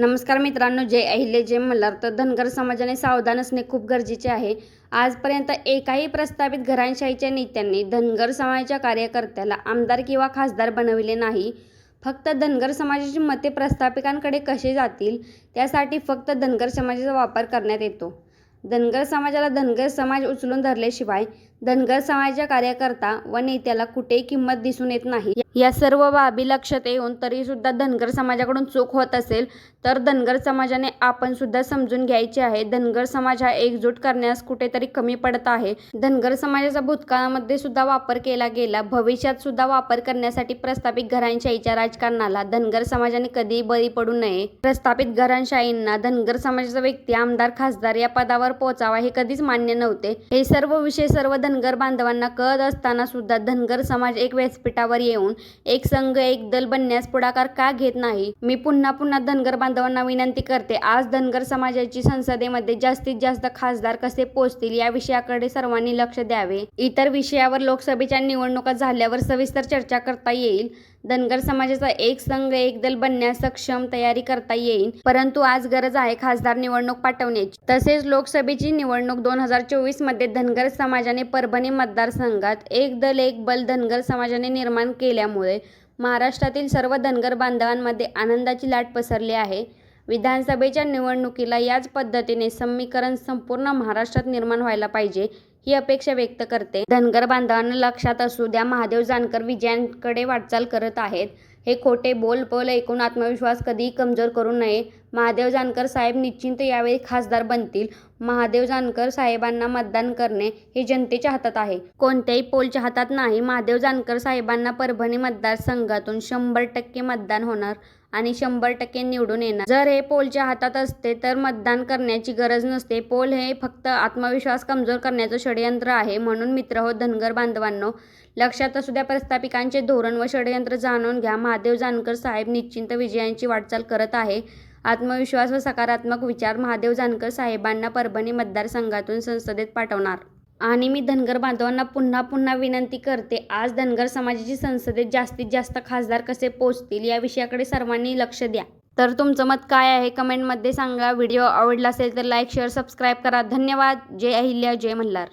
नमस्कार मित्रांनो जय अहिल्य जय मल्हार. तर धनगर समाजाने सावधान असणे खूप गरजेचे आहे. आजपर्यंत एकाही प्रस्थापित घराणशाहीच्या नेत्यांनी धनगर समाजाच्या कार्यकर्त्याला आमदार किंवा खासदार बनविले नाही. फक्त धनगर समाजाची मते प्रस्थापिकांकडे कसे जातील त्यासाठी फक्त धनगर समाजाचा वापर करण्यात येतो. धनगर समाजाला धनगर समाज उचलून धरल्याशिवाय धनगर समाजाच्या कार्यकर्ता व नेत्याला कुठेही किंमत दिसून येत नाही. या सर्व बाबी लक्षात येऊन तरी सुद्धा धनगर समाजाकडून चूक होत असेल तर धनगर समाजाने आपण सुद्धा समजून घ्यायचे आहे. धनगर समाज हा एकजूट करण्यास कुठेतरी कमी पडत आहे. धनगर समाजाचा भूतकाळामध्ये सुद्धा वापर केला गेला. भविष्यात सुद्धा वापर करण्यासाठी प्रस्थापित घरांशाहीच्या राजकारणाला धनगर समाजाने कधीही बळी पडू नये. प्रस्थापित घरांशाहींना धनगर समाजाचा व्यक्ती आमदार खासदार या पदावर पोहोचावा हे कधीच मान्य नव्हते. हे सर्व विषय सर्व धनगर बांधवांना कळत असताना सुद्धा धनगर समाज एक व्यासपीठावर येऊन एक संघ एक दल बनण्यास पुढाकार का घेत नाही? मी पुन्हा पुन्हा धनगर बांधवांना विनंती करते आज धनगर समाजाची संसदेमध्ये जास्तीत जास्त खासदार कसे पोहोचतील या विषयाकडे सर्वांनी लक्ष द्यावे. इतर विषयावर लोकसभेच्या निवडणुका झाल्यावर सविस्तर चर्चा करता येईल. धनगर समाजाचा एक संघ एक दल बनण्यास सक्षम तयारी करता येईल. परंतु आज गरज आहे खासदार निवडणूक पाठवण्याची. तसेच लोकसभेची निवडणूक दोन हजार चोवीसमध्ये धनगर समाजाने परभणी मतदारसंघात एक दल एक बल धनगर समाजाने निर्माण केल्यामुळे महाराष्ट्रातील सर्व धनगर बांधवांमध्ये आनंदाची लाट पसरली आहे. विधानसभेच्या निवडणुकीला याच पद्धतीने समीकरण संपूर्ण महाराष्ट्रात निर्माण व्हायला पाहिजे ही अपेक्षा व्यक्त करते. धनगर बांधवांना लक्षात असू द्या महादेव जानकर विजयांकडे वाटचाल करत आहेत. हे खोटे बोल बोल ऐकून आत्मविश्वास कधीही कमजोर करू नये. महादेव जानकर साहेब निश्चिंत यावेळी खासदार बनतील. महादेव जानकर साहेबांना मतदान करणे हे जनतेच्या हातात आहे. कोणत्याही पोलच्या हातात नाही महादेव जानकर साहेबांना परभणी मतदारसंघातून शंभर टक्के मतदान होणार आणि शंभर टक्के निवडून येणार. जर हे पोलच्या हातात असते तर मतदान करण्याची गरज नसते. पोल हे फक्त आत्मविश्वास कमजोर करण्याचं षडयंत्र आहे. म्हणून मित्र हो धनगर बांधवांनो लक्षात असू द्या प्रस्थापिकांचे धोरण व षडयंत्र जाणून घ्या. महादेव जानकर साहेब निश्चिंत विजयांची वाटचाल करत आहे. आत्मविश्वास व सकारात्मक विचार महादेव जानकर साहेबांना परभणी मतदारसंघातून संसदेत पाठवणार. आणि मी धनगर बांधवांना पुन्हा पुन्हा विनंती करते आज धनगर समाजाची संसदेत जास्तीत जास्त खासदार कसे पोचतील या विषयाकडे सर्वांनी लक्ष द्या. तर तुमचं मत काय आहे? कमेंटमध्ये सांगा. व्हिडिओ आवडला असेल तर लाईक शेअर सबस्क्राईब करा. धन्यवाद. जय अहिल्या. जय मल्हार.